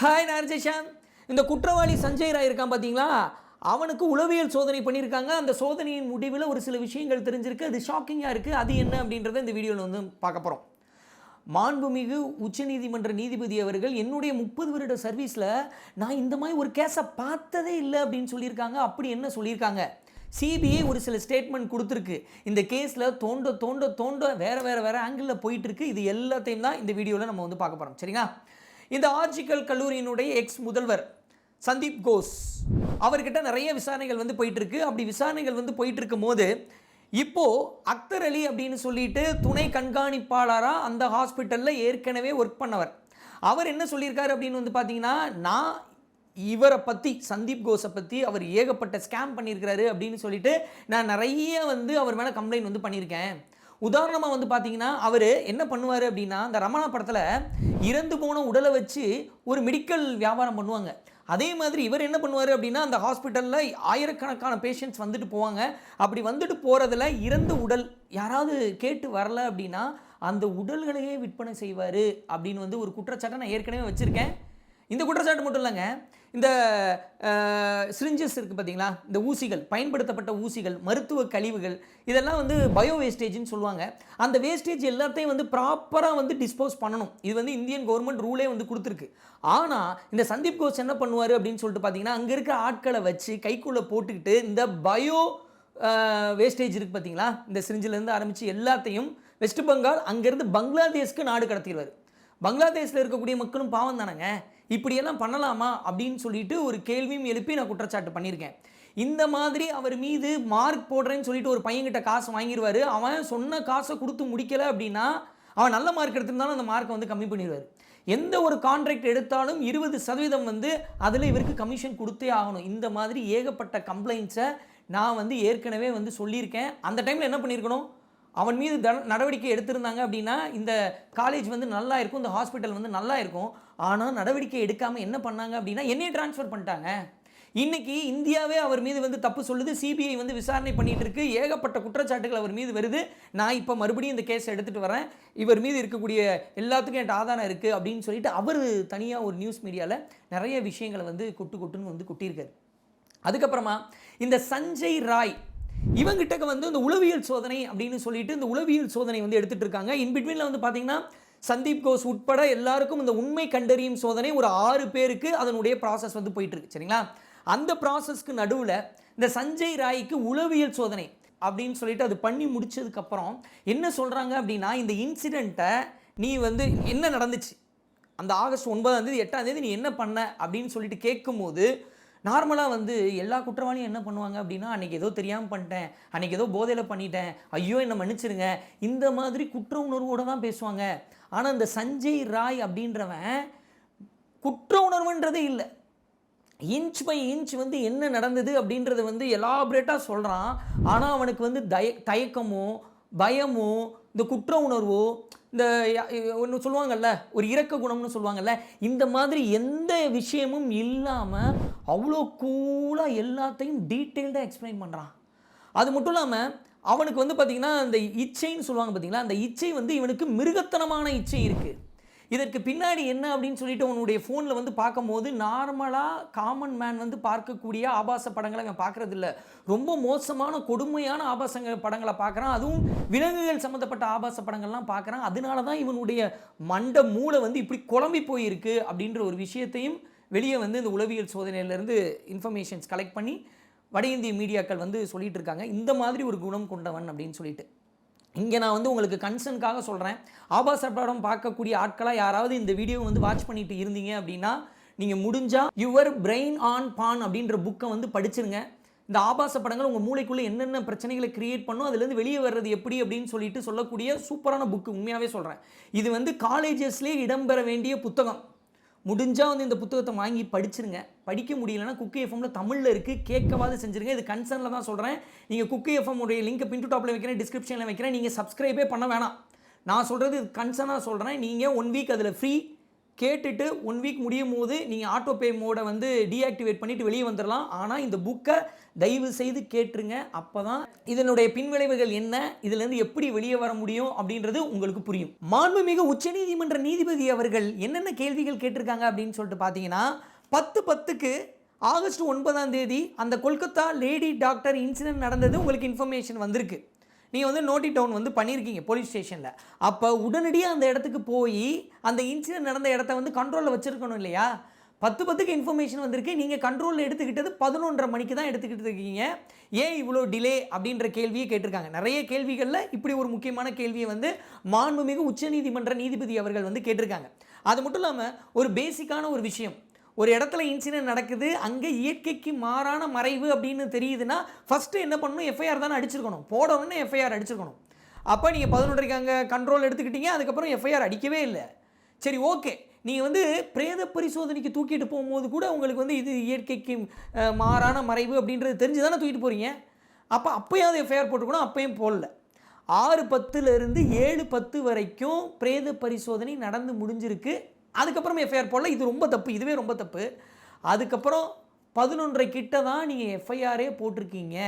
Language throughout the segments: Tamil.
ஹாய் நார்ஜேஷான் இந்த குற்றவாளி சஞ்சய் ராய் இருக்கான் பார்த்தீங்களா அவனுக்கு உளவியல் சோதனை பண்ணியிருக்காங்க. அந்த சோதனையின் முடிவில் ஒரு சில விஷயங்கள் தெரிஞ்சிருக்கு. அது ஷாக்கிங்காக இருக்குது அது என்ன அப்படின்றத இந்த வீடியோவில் வந்து பார்க்க போகிறோம் மாண்புமிகு உச்சநீதிமன்ற நீதிபதி அவர்கள் என்னுடைய முப்பது வருட சர்வீஸில் நான் இந்த மாதிரி ஒரு கேஸை பார்த்ததே இல்லை அப்படின்னு சொல்லியிருக்காங்க. அப்படி என்ன சொல்லியிருக்காங்க? சிபிஐ ஒரு சில ஸ்டேட்மெண்ட் கொடுத்துருக்கு. இந்த கேஸில் தோண்ட தோண்ட தோண்ட வேறு வேறு வேறு ஆங்கிளில் போயிட்டுருக்கு இது எல்லாத்தையும் தான் இந்த வீடியோவில் நம்ம வந்து பார்க்க போகிறோம் சரிங்களா? இந்த ஆர்ஜிக்கல் கல்லூரியினுடைய எக்ஸ் முதல்வர் சந்தீப் கோஸ். அவர்கிட்ட நிறைய விசாரணைகள் வந்து போயிட்டுருக்கு. அப்படி விசாரணைகள் வந்து போயிட்டுருக்கும் போது இப்போ அக்தர் அலி அப்படின்னு சொல்லிட்டு துணை கண்காணிப்பாளராக அந்த ஹாஸ்பிட்டலில் ஏற்கனவே ஒர்க் பண்ணவர். அவர் என்ன சொல்லியிருக்காரு அப்படின்னு வந்து பார்த்தீங்கன்னா நான் இவரை பற்றி சந்தீப் கோஸை பற்றி அவர் ஏகப்பட்ட ஸ்கேம் பண்ணியிருக்கிறாரு அப்படின்னு சொல்லிட்டு நான் நிறைய வந்து அவர் மேலே கம்ப்ளைண்ட் வந்து பண்ணியிருக்கேன். உதாரணமாக வந்து பார்த்தீங்கன்னா அவர் என்ன பண்ணுவார் அப்படின்னா அந்த ரமணா படத்தில் இறந்து போன உடலை வச்சு ஒரு மெடிக்கல் வியாபாரம் பண்ணுவாங்க. அதே மாதிரி இவர் என்ன பண்ணுவார் அப்படின்னா அந்த ஹாஸ்பிட்டலில் ஆயிரக்கணக்கான பேஷண்ட்ஸ் வந்துட்டு போவாங்க. அப்படி வந்துட்டு போகிறதுல இறந்த உடல் யாராவது கேட்டு வரல அப்படின்னா அந்த உடல்களையே விற்பனை செய்வார் அப்படின்னு வந்து ஒரு குற்றச்சாட்டை நான் ஏற்கனவே வச்சுருக்கேன். இந்த குற்றச்சாட்டு மட்டும் இல்லைங்க. இந்த சிரிஞ்சஸ் இருக்குது பார்த்தீங்களா இந்த ஊசிகள் பயன்படுத்தப்பட்ட ஊசிகள் மருத்துவ கழிவுகள் இதெல்லாம் வந்து பயோ வேஸ்டேஜ்னு சொல்லுவாங்க. அந்த வேஸ்டேஜ் எல்லாத்தையும் வந்து ப்ராப்பராக வந்து டிஸ்போஸ் பண்ணணும். இது வந்து இந்தியன் கவர்மெண்ட் ரூலே வந்து கொடுத்துருக்கு. ஆனால் இந்த சந்தீப் கோஷ் என்ன பண்ணுவார் அப்படின்னு சொல்லிட்டு பார்த்தீங்கன்னா அங்கே இருக்கிற ஆட்களை வச்சு கைக்குள்ளே போட்டுக்கிட்டு இந்த பயோ வேஸ்டேஜ் இருக்குது பார்த்தீங்களா இந்த சிரிஞ்சிலேருந்து ஆரம்பித்து எல்லாத்தையும் வெஸ்ட் பெங்கால் அங்கேருந்து பங்களாதேஷ்க்கு நாடு கடத்திடுவார். பங்களாதேஷில் இருக்கக்கூடிய மக்களும் பாவம் தானேங்க? இப்படியெல்லாம் பண்ணலாமா அப்படின்னு சொல்லிட்டு ஒரு கேள்வியும் எழுப்பி நான் குற்றச்சாட்டு பண்ணியிருக்கேன். இந்த மாதிரி அவர் மீது மார்க் போடுறேன்னு சொல்லிட்டு ஒரு பையன்கிட்ட காசு வாங்கிடுவார் அவன் சொன்ன காசை கொடுத்து முடிக்கலை அப்படின்னா அவன் நல்ல மார்க் எடுத்திருந்தாலும் அந்த மார்க்கை வந்து கம்மி பண்ணிடுவார். எந்த ஒரு கான்ட்ராக்ட் எடுத்தாலும் இருபது சதவீதம் வந்து அதில் இவருக்கு கமிஷன் கொடுத்தே ஆகணும். இந்த மாதிரி ஏகப்பட்ட கம்ப்ளைண்ட்ஸை நான் வந்து ஏற்கனவே வந்து சொல்லியிருக்கேன். அந்த டைமில் என்ன பண்ணியிருக்கணும்? அவன் மீது த நடவடிக்கை எடுத்திருந்தாங்க அப்படின்னா இந்த காலேஜ் வந்து நல்லா இருக்கும் இந்த ஹாஸ்பிட்டல் வந்து நல்லா இருக்கும். ஆனால் நடவடிக்கை எடுக்காமல் என்ன பண்ணாங்க அப்படின்னா என்னையே ட்ரான்ஸ்ஃபர் பண்ணிட்டாங்க. இன்னைக்கு இந்தியாவே அவர் மீது வந்து தப்பு சொல்லுது. சிபிஐ வந்து விசாரணை பண்ணிட்டு இருக்கு. ஏகப்பட்ட குற்றச்சாட்டுகள் அவர் மீது வருது. நான் இப்போ மறுபடியும் இந்த கேஸ் எடுத்துகிட்டு வரேன். இவர் மீது இருக்கக்கூடிய எல்லாத்துக்கும் என்கிட்ட ஆதாரம் இருக்குது அப்படின்னு சொல்லிட்டு அவர் தனியாக ஒரு நியூஸ் மீடியாவில் நிறைய விஷயங்களை வந்து கொட்டு கொட்டுன்னு வந்து கொட்டியிருக்காரு. அதுக்கப்புறமா இந்த சஞ்சய் ராய் இவங்கிட்ட வந்து இந்த உளவியல் சோதனை அப்படின்னு சொல்லிட்டு இந்த உளவியல் சோதனை வந்து எடுத்துட்டு இருக்காங்க. இன்பிட்வீனில் வந்து பார்த்தீங்கன்னா சந்தீப் கோஸ் உட்பட எல்லாருக்கும் இந்த உண்மை கண்டறியும் சோதனை ஒரு ஆறு பேருக்கு அதனுடைய ப்ராசஸ் வந்து போயிட்டு இருக்கு சரிங்களா? அந்த ப்ராசஸ்க்கு நடுவில் இந்த சஞ்சய் ராய்க்கு உளவியல் சோதனை அப்படின்னு சொல்லிட்டு அது பண்ணி முடிச்சதுக்கப்புறம் என்ன சொல்கிறாங்க அப்படின்னா இந்த இன்சிடெண்ட்டை நீ வந்து என்ன நடந்துச்சு? அந்த ஆகஸ்ட் ஒன்பதாம் தேதி எட்டாம் தேதி நீ என்ன பண்ண அப்படின்னு சொல்லிட்டு கேட்கும்போது நார்மலாக வந்து எல்லா குற்றவாளியும் என்ன பண்ணுவாங்க அப்படின்னா அன்றைக்கி ஏதோ தெரியாமல் பண்ணிட்டேன் அன்றைக்கி ஏதோ போதையில் பண்ணிட்டேன் ஐயோ என்னை மன்னிச்சிருங்க இந்த மாதிரி குற்ற உணர்வோடு தான் பேசுவாங்க. ஆனால் இந்த சஞ்சய் ராய் அப்படின்றவன் குற்ற உணர்வுன்றதே இல்லை. இன்ச் பை இன்ச் வந்து என்ன நடந்தது அப்படின்றத வந்து எலாபரேட்டாக சொல்கிறான் ஆனால் அவனுக்கு வந்து தய தயக்கமோ பயமோ இந்த குற்ற உணர்வோ இந்த ஒன்று சொல்லுவாங்கல்ல ஒரு இறக்க குணம்னு சொல்லுவாங்கல்ல இந்த மாதிரி எந்த விஷயமும் இல்லாமல் அவ்வளோ கூலாக எல்லாத்தையும் டீட்டெயில்டாக எக்ஸ்பிளைன் பண்ணுறான் அது மட்டும் இல்லாமல் அவனுக்கு வந்து பார்த்திங்கன்னா அந்த இச்சைன்னு சொல்லுவாங்க பார்த்தீங்களா அந்த இச்சை வந்து இவனுக்கு மிருகத்தனமான இச்சை இருக்குது இதற்கு பின்னாடி என்ன அப்படின்னு சொல்லிட்டு உன்னுடைய ஃபோனில் வந்து பார்க்கும்போது நார்மலாக காமன் மேன் வந்து பார்க்கக்கூடிய ஆபாச படங்களை அவன் பார்க்குறதில்ல. ரொம்ப மோசமான கொடுமையான ஆபாச படங்களை பார்க்குறான். அதுவும் விலங்குகள் சம்மந்தப்பட்ட ஆபாச படங்கள்லாம் பார்க்குறான். அதனால தான் இவனுடைய மண்ட மூளை வந்து இப்படி குழம்பி போயிருக்கு அப்படின்ற ஒரு விஷயத்தையும் வெளியே வந்து இந்த உளவியல் சோதனையிலேருந்து இன்ஃபர்மேஷன்ஸ் கலெக்ட் பண்ணி வட இந்திய மீடியாக்கள் வந்து சொல்லிட்டு இருக்காங்க. இந்த மாதிரி ஒரு குணம் கொண்டவன் அப்படின்னு சொல்லிட்டு. இங்கே நான் வந்து உங்களுக்கு கன்சர்னுக்காக சொல்கிறேன் ஆபாச படம் பார்க்கக்கூடிய ஆட்களாக யாராவது இந்த வீடியோ வந்து வாட்ச் பண்ணிட்டு இருந்தீங்க அப்படின்னா நீங்கள் முடிஞ்சால் யுவர் பிரெயின் ஆன் பான் அப்படின்ற புக்கை வந்து படிச்சிருங்க. இந்த ஆபாச படங்கள் உங்கள் மூளைக்குள்ளே என்னென்ன பிரச்சனைகளை கிரியேட் பண்ணும் அதுலேருந்து வெளியே வர்றது எப்படி அப்படின்னு சொல்லிட்டு சொல்லக்கூடிய சூப்பரான புக்கு உண்மையாகவே சொல்கிறேன் இது வந்து காலேஜஸ்லேயே இடம்பெற வேண்டிய புத்தகம். முடிஞ்சால் வந்து இந்த புத்தகத்தை வாங்கி படிச்சிருங்க. படிக்க முடியலன்னா குக்கி எஃப்எம்ல தமிழில் இருக்குது கேட்கவாது செஞ்சுருங்க. இது கன்சர்னில் தான் சொல்கிறேன் நீங்கள் குக்கி எஃப்எம் உடைய லிங்க் பின்ட்டு டாப்பில் வைக்கிறேன் டிஸ்கிரிப்ஷனில் வைக்கிறேன். நீங்கள் சப்ஸ்கிரைபே பண்ண வேணாம். நான் சொல்கிறது கன்சர்னாக சொல்கிறேன் நீங்கள் ஒன் வீக் அதில் ஃப்ரீ கேட்டுட்டு ஒன் வீக் முடியும் போது நீங்கள் ஆட்டோ பே மோடை வந்து டீஆக்டிவேட் பண்ணிவிட்டு வெளியே வந்துடலாம் ஆனால் இந்த புக்கை தயவு செய்து கேட்டுருங்க. அப்போ தான் இதனுடைய பின்விளைவுகள் என்ன இதுலேருந்து எப்படி வெளியே வர முடியும் அப்படின்றது உங்களுக்கு புரியும். மாண்புமிகு உச்சநீதிமன்ற நீதிபதி அவர்கள் என்னென்ன கேள்விகள் கேட்டிருக்காங்க அப்படின்னு சொல்லிட்டு பார்த்தீங்கன்னா பத்து பத்துக்கு ஆகஸ்ட் ஒன்பதாம் தேதி அந்த கொல்கத்தா லேடி டாக்டர் இன்சிடென்ட் நடந்தது. உங்களுக்கு இன்ஃபர்மேஷன் வந்திருக்கு. நீங்கள் வந்து நோட்டி டவுன் வந்து பண்ணியிருக்கீங்க போலீஸ் ஸ்டேஷனில் அப்போ உடனடியாக அந்த இடத்துக்கு போய் அந்த இன்சிடென்ட் நடந்த இடத்த வந்து கண்ட்ரோலில் வச்சுருக்கணும் இல்லையா? பத்து பத்துக்கு இன்ஃபர்மேஷன் வந்திருக்கு. நீங்கள் கண்ட்ரோலில் எடுத்துக்கிட்டது பதினொன்றரை மணிக்கு தான் எடுத்துக்கிட்டு இருக்கீங்க. ஏன் இவ்வளோ டிலே அப்படின்ற கேள்வியை கேட்டிருக்காங்க. நிறைய கேள்விகளில் இப்படி ஒரு முக்கியமான கேள்வியை வந்து மாண்புமிகு உச்சநீதிமன்ற நீதிபதி அவர்கள் வந்து கேட்டிருக்காங்க. அது மட்டும் இல்லாமல் ஒரு பேசிக்கான ஒரு விஷயம். ஒரு இடத்துல இன்சிடென்ட் நடக்குது அங்கே இயற்கைக்கு மாறான மறைவு அப்படின்னு தெரியுதுன்னா ஃபஸ்ட்டு என்ன பண்ணணும்? எஃப்ஐஆர் தானே அடிச்சிருக்கணும். போடணும்னு எஃப்ஐஆர் அடிச்சிருக்கணும். அப்போ நீங்கள் பதினொன்றைக்கு அங்கே கண்ட்ரோல் எடுத்துக்கிட்டீங்க அதுக்கப்புறம் எஃப்ஐஆர் அடிக்கவே இல்லை. சரி ஓகே நீங்கள் வந்து பிரேத பரிசோதனைக்கு தூக்கிட்டு போகும்போது கூட உங்களுக்கு வந்து இது இயற்கைக்கு மாறான மறைவு அப்படின்றது தெரிஞ்சு தானே தூக்கிட்டு போகிறீங்க அப்போ அப்போயாவது எஃப்ஐஆர் போட்டுக்கணும் அப்பயும் போடல. ஆறு பத்துலேருந்து ஏழு பத்து வரைக்கும் பிரேத பரிசோதனை நடந்து முடிஞ்சிருக்கு. அதுக்கப்புறம் எஃப்ஐஆர் போடல. இது ரொம்ப தப்பு. இதுவே ரொம்ப தப்பு. அதுக்கப்புறம் பதினொன்றரை கிட்ட தான் நீங்கள் எஃப்ஐஆரே போட்டிருக்கீங்க.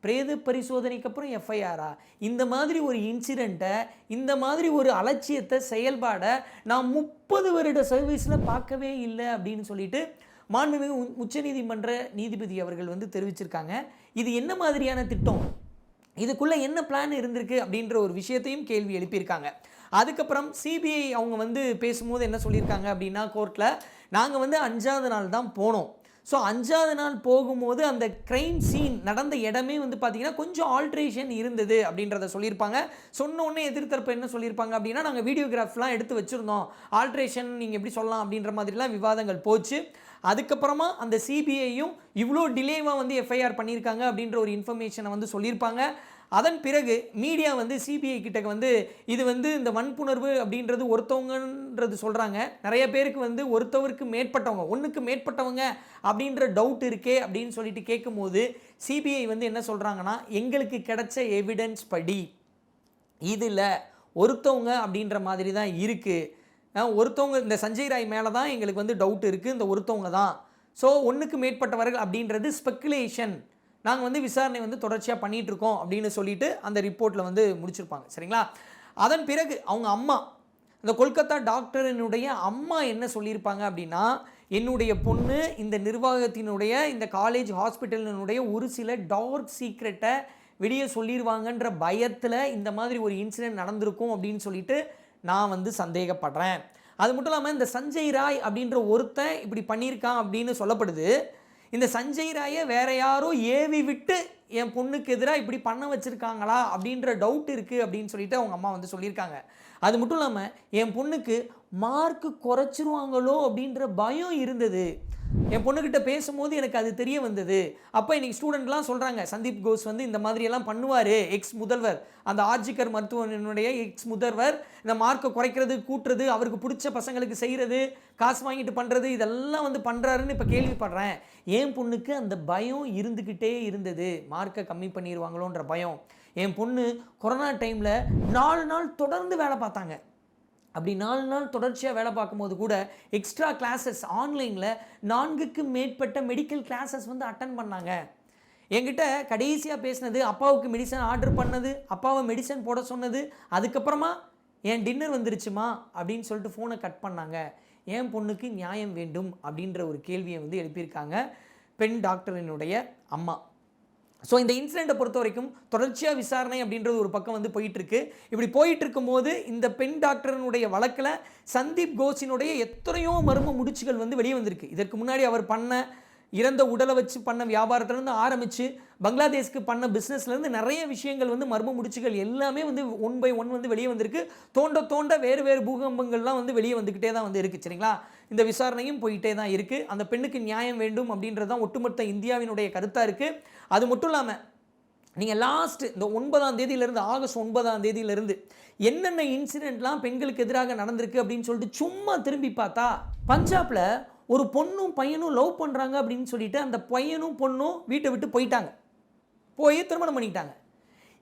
பிரேத பரிசோதனைக்கு அப்புறம் எஃப்ஐஆரா? இந்த மாதிரி ஒரு இன்சிடெண்ட்டை இந்த மாதிரி ஒரு அலட்சியத்தை செயல்பாடை நான் முப்பது வருட சர்வீஸில் பார்க்கவே இல்லை அப்படின்னு சொல்லிட்டு மாண்புமிகு உ- உச்சநீதிமன்ற நீதிபதி அவர்கள் வந்து தெரிவிச்சிருக்காங்க. இது என்ன மாதிரியான திட்டம்? இதுக்குள்ளே என்ன பிளான் இருந்திருக்கு அப்படின்ற ஒரு விஷயத்தையும் கேள்வி எழுப்பியிருக்காங்க. அதுக்கப்புறம் சிபிஐ அவங்க வந்து பேசும்போது என்ன சொல்லியிருக்காங்க அப்படின்னா கோர்ட்டில் நாங்கள் வந்து அஞ்சாவது நாள் தான் போனோம். ஸோ அஞ்சாவது நாள் போகும்போது அந்த க்ரைம் சீன் நடந்த இடமே வந்து பார்த்தீங்கன்னா கொஞ்சம் ஆல்ட்ரேஷன் இருந்தது அப்படின்றத சொல்லியிருப்பாங்க. சொன்னோடனே எதிர்த்தரப்பு என்ன சொல்லியிருப்பாங்க அப்படின்னா நாங்கள் வீடியோகிராஃப்லாம் எடுத்து வச்சுருந்தோம். ஆல்ட்ரேஷன் நீங்கள் எப்படி சொல்லலாம் அப்படின்ற மாதிரிலாம் விவாதங்கள் போச்சு. அதுக்கப்புறமா அந்த சிபிஐயும் இவ்வளோ டிலேவாக வந்து எஃப்ஐஆர் பண்ணியிருக்காங்க அப்படின்ற ஒரு இன்ஃபர்மேஷனை வந்து சொல்லியிருப்பாங்க. அதன் பிறகு மீடியா வந்து சிபிஐ கிட்ட வந்து இது வந்து இந்த வன்புணர்வு அப்படின்றது ஒருத்தவங்கன்றது சொல்கிறாங்க நிறைய பேருக்கு வந்து ஒருத்தவருக்கு மேற்பட்டவங்க ஒன்றுக்கு மேற்பட்டவங்க அப்படின்ற டவுட் இருக்கே அப்படின்னு சொல்லிட்டு கேட்கும்போது சிபிஐ வந்து என்ன சொல்கிறாங்கன்னா எங்களுக்கு கிடைச்ச எவிடன்ஸ் படி இதில் ஒருத்தவங்க அப்படின்ற மாதிரி தான் இருக்குது ஒருத்தவங்க இந்த சஞ்சய் ராய் மேலே தான் எங்களுக்கு வந்து டவுட் இருக்குது இந்த ஒருத்தவங்க தான். ஸோ ஒன்றுக்கு மேற்பட்டவர்கள் அப்படின்றது ஸ்பெக்குலேஷன் நாங்கள் வந்து விசாரணை வந்து தொடர்ச்சியாக பண்ணிகிட்டு இருக்கோம் அப்படின்னு சொல்லிட்டு அந்த ரிப்போர்ட்டில் வந்து முடிச்சிருப்பாங்க. சரிங்களா? அதன் பிறகு அவங்க அம்மா இந்த கொல்கத்தா டாக்டரினுடைய அம்மா என்ன சொல்லியிருப்பாங்க அப்படின்னா என்னுடைய பொண்ணு இந்த நிர்வாகத்தினுடைய இந்த காலேஜ் ஹாஸ்பிட்டலினுடைய ஒரு சில டார்க் சீக்ரெட்டை வெளியே சொல்லிடுவாங்கன்ற பயத்தில் இந்த மாதிரி ஒரு இன்சிடென்ட் நடந்திருக்கும் அப்படின்னு சொல்லிட்டு நான் வந்து சந்தேகப்படுறேன். அது மட்டும் இல்லாமல் இந்த சஞ்சய் ராய் அப்படின்ற ஒருத்தன் இப்படி பண்ணியிருக்கான் அப்படின்னு சொல்லப்படுது. இந்த சஞ்சய் ராயை வேற யாரோ ஏவி விட்டு என் பொண்ணுக்கு எதிராக இப்படி பண்ண வச்சுருக்காங்களா அப்படின்ற டவுட் இருக்குது அப்படின்னு சொல்லிட்டு அவங்க அம்மா வந்து சொல்லியிருக்காங்க. அது மட்டும் இல்லாமல் என் பொண்ணுக்கு மார்க் குறைச்சிருவாங்களோ அப்படின்ற பயம் இருந்தது. என் பொண்ணுக்கிட்ட பேசும்போது எனக்கு அது தெரிய வந்தது. அப்போ இன்னைக்கு ஸ்டூடெண்ட்லாம் சொல்கிறாங்க சந்தீப் கோஸ் வந்து இந்த மாதிரியெல்லாம் பண்ணுவார் எக்ஸ் முதல்வர். அந்த ஆர்ஜிக்கர் மருத்துவனுடைய எக்ஸ் முதல்வர் இந்த மார்க்கை குறைக்கிறது கூட்டுறது அவருக்கு பிடிச்ச பசங்களுக்கு செய்கிறது காசு வாங்கிட்டு பண்ணுறது இதெல்லாம் வந்து பண்ணுறாருன்னு இப்போ கேள்விப்படுறேன். என் பொண்ணுக்கு அந்த பயம் இருந்துக்கிட்டே இருந்தது. மார்க்கை கம்மி பண்ணிடுவாங்களோன்ற பயம். என் பொண்ணு கொரோனா டைமில் நாலு நாள் தொடர்ந்து வேலை பார்த்தாங்க. அப்படி நாலு நாள் தொடர்ச்சியாக வேலை பார்க்கும்போது கூட எக்ஸ்ட்ரா கிளாஸஸ் ஆன்லைனில் நான்குக்கு மேற்பட்ட மெடிக்கல் கிளாஸஸ் வந்து அட்டன் பண்ணாங்க. என்கிட்ட கடைசியாக பேசினது அப்பாவுக்கு மெடிசன் ஆர்டர் பண்ணது அப்பாவை மெடிசன் போட சொன்னது அதுக்கப்புறமா என் டின்னர் வந்துருச்சுமா அப்படின்னு சொல்லிட்டு ஃபோனை கட் பண்ணாங்க. என் பொண்ணுக்கு நியாயம் வேண்டும் அப்படின்ற ஒரு கேள்வியை வந்து எழுப்பியிருக்காங்க பெண் டாக்டரினுடைய அம்மா. ஸோ இந்த இன்சிடெண்ட்டை பொறுத்த வரைக்கும் தொடர்ச்சியாக விசாரணை அப்படின்றது ஒரு பக்கம் வந்து போயிட்டுருக்கு. இப்படி போயிட்டு இருக்கும்போது இந்த பெண் டாக்டரினுடைய வழக்கில் சந்தீப் கோஷினுடைய எத்தனையோ மர்ம முடிச்சுகள் வந்து வெளியே வந்திருக்கு. இதற்கு முன்னாடி அவர் பண்ண இறந்த உடலை வச்சு பண்ண வியாபாரத்துலேருந்து ஆரம்பித்து பங்களாதேஷ்க்கு பண்ண பிஸ்னஸ்லேருந்து நிறைய விஷயங்கள் வந்து மர்ம முடிச்சுகள் எல்லாமே வந்து ஒன் பை ஒன் வந்து வெளியே வந்திருக்கு. தோண்ட தோண்ட வேறு வேறு பூகம்பங்கள்லாம் வந்து வெளியே வந்துக்கிட்டே தான் வந்து இருக்குது சரிங்களா? இந்த விசாரணையும் போயிட்டே தான் இருக்குது அந்த பெண்ணுக்கு நியாயம் வேண்டும் அப்படின்றது தான் ஒட்டுமொத்த இந்தியாவினுடைய கருத்தாக இருக்குது அது மட்டும் இல்லாமல் நீங்கள் லாஸ்ட்டு இந்த ஒன்பதாம் தேதியிலேருந்து ஆகஸ்ட் ஒன்பதாம் தேதியிலேருந்து என்னென்ன இன்சிடெண்ட்லாம் பெண்களுக்கு எதிராக நடந்திருக்கு அப்படின்னு சொல்லிட்டு சும்மா திரும்பி பார்த்தா பஞ்சாப்பில் ஒரு பொண்ணும் பையனும் லவ் பண்ணுறாங்க அப்படின்னு சொல்லிட்டு அந்த பையனும் பொண்ணும் வீட்டை விட்டு போயிட்டாங்க. போய் திருமணம் பண்ணிக்கிட்டாங்க.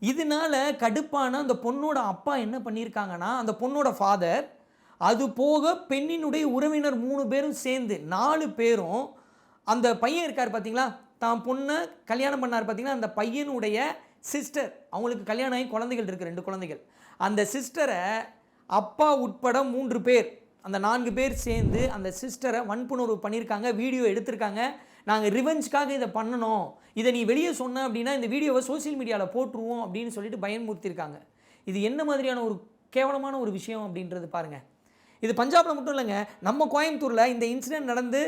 இதனால கடுப்பான அந்த பொண்ணோட அப்பா என்ன பண்ணியிருக்காங்கன்னா அந்த பொண்ணோட ஃபாதர் அது போக பெண்ணினுடைய உறவினர் மூணு பேரும் சேர்ந்து நாலு பேரும் அந்த பையன் இருக்கார் பார்த்தீங்களா தான் பொண்ணை கல்யாணம் பண்ணார் பார்த்தீங்கன்னா அந்த பையனுடைய சிஸ்டர் அவங்களுக்கு கல்யாணம் ஆகி குழந்தைகள் இருக்குது ரெண்டு குழந்தைகள். அந்த சிஸ்டரை அப்பா உட்பட மூன்று பேர் அந்த நான்கு பேர் சேர்ந்து அந்த சிஸ்டரை வன்புணர்வு பண்ணியிருக்காங்க வீடியோ எடுத்திருக்காங்க. நாங்கள் ரிவெஞ்சுக்காக இதை பண்ணணும். இதை நீ வெளியே சொன்ன அப்படின்னா இந்த வீடியோவை சோஷியல் மீடியாவில் போட்டுருவோம் அப்படின்னு சொல்லிட்டு பயமுறுத்தியிருக்காங்க இது என்ன மாதிரியான ஒரு கேவலமான ஒரு விஷயம் அப்படின்றது பாருங்கள் இது பஞ்சாபில் மட்டும் இல்லைங்க. நம்ம கோயம்புத்தூரில் இந்த இன்சிடென்ட் நடந்து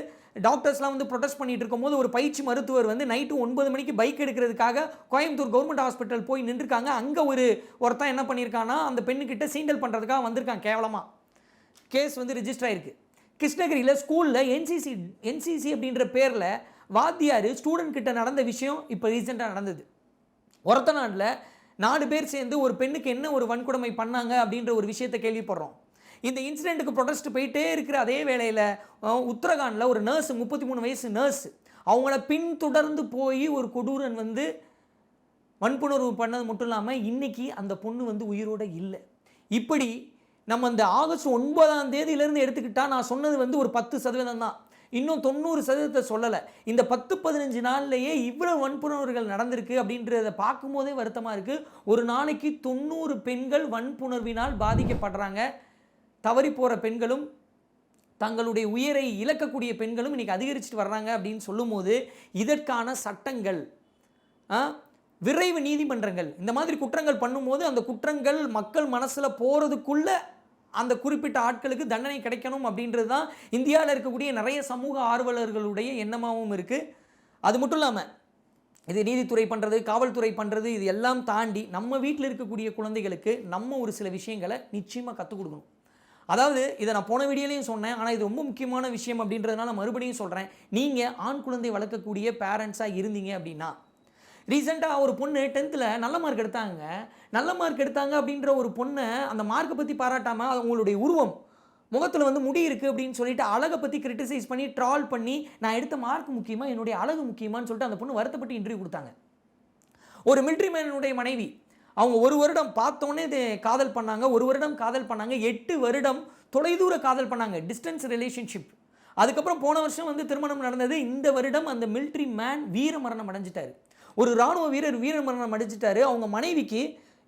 டாக்டர்ஸ்லாம் வந்து ப்ரொடெஸ்ட் பண்ணிட்டு இருக்கும்போது ஒரு பயிற்சி மருத்துவர் வந்து நைட்டு ஒன்பது மணிக்கு பைக் எடுக்கிறதுக்காக கோயம்புத்தூர் கவர்மெண்ட் ஹாஸ்பிட்டல் போய் நின்றுருக்காங்க. அங்கே ஒரு ஒருத்தன் என்ன பண்ணியிருக்கான்னா அந்த பெண்ணுக்கிட்ட சீண்டல் பண்ணுறதுக்காக வந்திருக்கான் கேவலமாக கேஸ் வந்து ரிஜிஸ்டர் ஆயிருக்கு. கிருஷ்ணகிரியில் ஸ்கூலில் என்சிசி என்சிசி அப்படின்ற பேரில் வாத்தியார் ஸ்டூடெண்ட் கிட்ட நடந்த விஷயம் இப்போ ரீசெண்டாக நடந்தது. ஒருத்த நாட்டில் நாலு பேர் சேர்ந்து ஒரு பெண்ணுக்கு என்ன ஒரு வன்கொடுமை பண்ணாங்க அப்படின்ற ஒரு விஷயத்தை கேள்விப்படுறோம். இந்த இன்சிடெண்ட்டுக்கு ப்ரொடெஸ்ட் போயிட்டே இருக்கிற அதே வேளையில் உத்தரகாண்டில் ஒரு நர்ஸ் முப்பத்தி மூணு வயசு நர்ஸ் அவங்கள பின்தொடர்ந்து போய் ஒரு கொடூரன் வந்து வன்புணர்வு பண்ணது மட்டும் இல்லாமல் இன்றைக்கி அந்த பொண்ணு வந்து உயிரோட இல்லை. இப்படி நம்ம இந்த ஆகஸ்ட் ஒன்பதாம் தேதியிலேருந்து எடுத்துக்கிட்டால் நான் சொன்னது வந்து ஒரு பத்து சதவீதம் தான். இன்னும் தொண்ணூறு சதவீதத்தை சொல்லலை. இந்த பத்து பதினஞ்சு நாள்லேயே இவ்வளோ வன்புணர்வுகள் நடந்திருக்கு அப்படின்றத பார்க்கும்போதே வருத்தமாக இருக்குது ஒரு நாளைக்கு தொண்ணூறு பெண்கள் வன்புணர்வினால் பாதிக்கப்படுறாங்க. தவறி போகிற பெண்களும் தங்களுடைய உயிரை இழக்கக்கூடிய பெண்களும் இன்றைக்கி அதிகரிச்சுட்டு வர்றாங்க அப்படின்னு சொல்லும்போது இதற்கான சட்டங்கள் விரைவு நீதிமன்றங்கள் இந்த மாதிரி குற்றங்கள் பண்ணும்போது அந்த குற்றங்கள் மக்கள் மனசில் போகிறதுக்குள்ள அந்த குறிப்பிட்ட ஆட்களுக்கு தண்டனை கிடைக்கணும் அப்படின்றது தான் இந்தியாவில் இருக்கக்கூடிய நிறைய சமூக ஆர்வலர்களுடைய எண்ணமாகவும் இருக்குது அது மட்டும் இல்லாமல் இது நீதித்துறை பண்ணுறது காவல்துறை பண்ணுறது இது எல்லாம் தாண்டி நம்ம வீட்டில் இருக்கக்கூடிய குழந்தைகளுக்கு நம்ம ஒரு சில விஷயங்களை நிச்சயமாக கற்றுக் கொடுக்கணும். அதாவது இதை நான் போன வீடியோலையும் சொன்னேன் ஆனால் இது ரொம்ப முக்கியமான விஷயம் அப்படின்றதுனால மறுபடியும் சொல்கிறேன் நீங்கள் ஆண் குழந்தை வளர்க்கக்கூடிய பேரண்ட்ஸாக இருந்தீங்க அப்படின்னா ரீசெண்டாக ஒரு பொண்ணு டென்த்தில் நல்ல மார்க் எடுத்தாங்க. நல்ல மார்க் எடுத்தாங்க அப்படின்ற ஒரு பொண்ணை அந்த மார்க்கை பற்றி பாராட்டாமல் அவங்களுடைய உருவம் முகத்தில் வந்து முடி இருக்குது அப்படின்னு சொல்லிட்டு அழகை பற்றி கிரிட்டிசைஸ் பண்ணி ட்ரால் பண்ணி நான் எடுத்த மார்க் முக்கியமாக என்னுடைய அழகு முக்கியமான்னு சொல்லிட்டு அந்த பொண்ணு வருத்தப்பட்டு இன்டர்வியூ கொடுத்தாங்க. ஒரு மிலிட்ரி மேனுடைய மனைவி அவங்க ஒரு வருடம் பார்த்தோன்னே இது காதல் பண்ணாங்க ஒரு வருடம் காதல் பண்ணாங்க எட்டு வருடம் தொலைதூர காதல் பண்ணாங்க டிஸ்டன்ஸ் ரிலேஷன்ஷிப் அதுக்கப்புறம் போன வருஷம் வந்து திருமணம் நடந்தது இந்த வருடம் அந்த மிலிட்ரி மேன் வீர மரணம் அடைஞ்சிட்டாரு. ஒரு ராணுவ வீரர் வீர மரணம் அடைஞ்சிட்டாரு. அவங்க மனைவிக்கு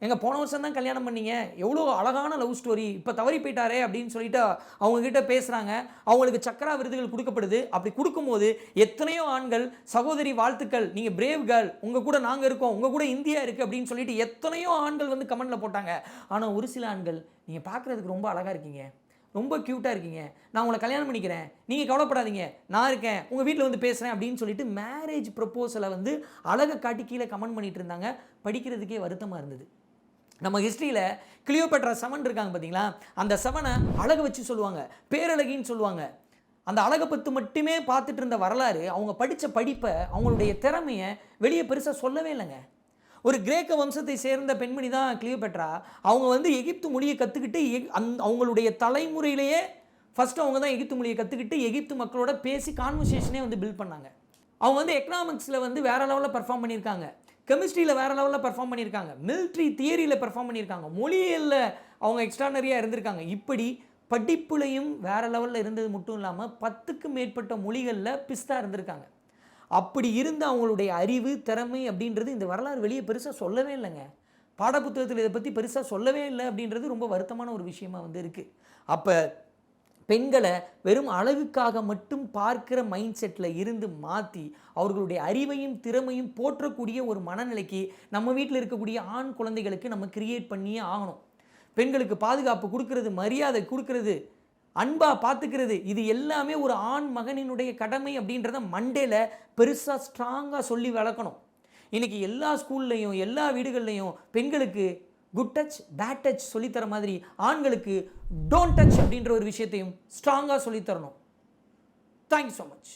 எங்கள் போன வருஷம் தான் கல்யாணம் பண்ணீங்க? எவ்வளோ அழகான லவ் ஸ்டோரி இப்போ தவறி போயிட்டாரே அப்படின்னு சொல்லிட்டு அவங்கக்கிட்ட பேசுகிறாங்க அவங்களுக்கு சக்கரா விருதுகள் கொடுக்கப்படுது. அப்படி கொடுக்கும்போது எத்தனையோ ஆண்கள் சகோதரி வாழ்த்துக்கள் நீங்கள் பிரேவ் கேர்ள் உங்கள் கூட நாங்கள் இருக்கோம் உங்கள் கூட இந்தியா இருக்குது அப்படின்னு சொல்லிட்டு எத்தனையோ ஆண்கள் வந்து கமெண்ட்டில் போட்டாங்க. ஆனால் ஒரு சில ஆண்கள் நீங்கள் பார்க்குறதுக்கு ரொம்ப அழகாக இருக்கீங்க. ரொம்ப க்யூட்டாக இருக்கீங்க. நான் உங்களை கல்யாணம் பண்ணிக்கிறேன். நீங்கள் கவலைப்படாதீங்க. நான் இருக்கேன். உங்கள் வீட்டில் வந்து பேசுகிறேன் அப்படின்னு சொல்லிட்டு மேரேஜ் ப்ரப்போசலை வந்து அழகை காட்டி கீழே கமெண்ட் பண்ணிகிட்டு இருந்தாங்க. படிக்கிறதுக்கே வருத்தமாக இருந்தது. நம்ம ஹிஸ்ட்ரியில் கிளியோபெட்ரா செவன் இருக்காங்க பார்த்தீங்களா அந்த செவனை அழகை வச்சு சொல்லுவாங்க. பேரழகின்னு சொல்லுவாங்க. அந்த அழகை பற்றி மட்டுமே பார்த்துட்டு இருந்த வரலாறு அவங்க படித்த படிப்பை அவங்களுடைய திறமையை வெளியே பெருசாக சொல்லவே இல்லைங்க. ஒரு கிரேக்க வம்சத்தை சேர்ந்த பெண்மணி தான் கிளியோபெட்ரா அவங்க வந்து எகிப்து மொழியை கற்றுக்கிட்டு அந் அவங்களுடைய தலைமுறையிலேயே ஃபஸ்ட்டு அவங்க தான் எகிப்து மொழியை கற்றுக்கிட்டு எகிப்து மக்களோட பேசி கான்வர்சேஷனே வந்து பில்ட் பண்ணாங்க. அவங்க வந்து எக்கனாமிக்ஸில் வந்து வேறு லெவலில் பர்ஃபார்ம் பண்ணியிருக்காங்க. கெமிஸ்ட்ரியில் வேற லெவலில் பர்ஃபார்ம் பண்ணியிருக்காங்க. மிலிட்ரி தியரியில் பர்ஃபார்ம் பண்ணியிருக்காங்க. மொழியில் அவங்க எக்ஸ்ட்ரானரியாக இருந்திருக்காங்க. இப்படி படிப்புலையும் வேற லெவலில் இருந்தது மட்டும் இல்லாமல் பத்துக்கும் மேற்பட்ட மொழிகளில் பிஸ்தாக இருந்திருக்காங்க. அப்படி இருந்த அவங்களுடைய அறிவு திறமை அப்படின்றது இந்த வரலாறு வெளியே பெருசாக சொல்லவே இல்லைங்க. பாடப்புத்தகத்தில் இதை பற்றி பெருசாக சொல்லவே இல்லை அப்படின்றது ரொம்ப வருத்தமான ஒரு விஷயமா வந்து இருக்குது அப்போ பெண்களை வெறும் அளவுக்காக மட்டும் பார்க்கிற மைண்ட் செட்டில் இருந்து மாற்றி அவர்களுடைய அறிவையும் திறமையும் போற்றக்கூடிய ஒரு மனநிலைக்கு நம்ம வீட்டில் இருக்கக்கூடிய ஆண் குழந்தைகளுக்கு நம்ம கிரியேட் பண்ணியே ஆகணும். பெண்களுக்கு பாதுகாப்பு கொடுக்கறது மரியாதை கொடுக்கறது அன்பா பார்த்துக்கிறது இது எல்லாமே ஒரு ஆண் மகனினுடைய கடமை அப்படின்றத மண்டேல பெருசாக ஸ்ட்ராங்காக சொல்லி வளர்க்கணும். இன்றைக்கி எல்லா ஸ்கூல்லையும் எல்லா வீடுகள்லையும் பெண்களுக்கு குட் டச் பேட் டச் சொல்லித்தர மாதிரி ஆண்களுக்கு டோன்ட் டச் அப்படின்ற ஒரு விஷயத்தையும் ஸ்ட்ராங்காக சொல்லித்தரணும். Thank you so much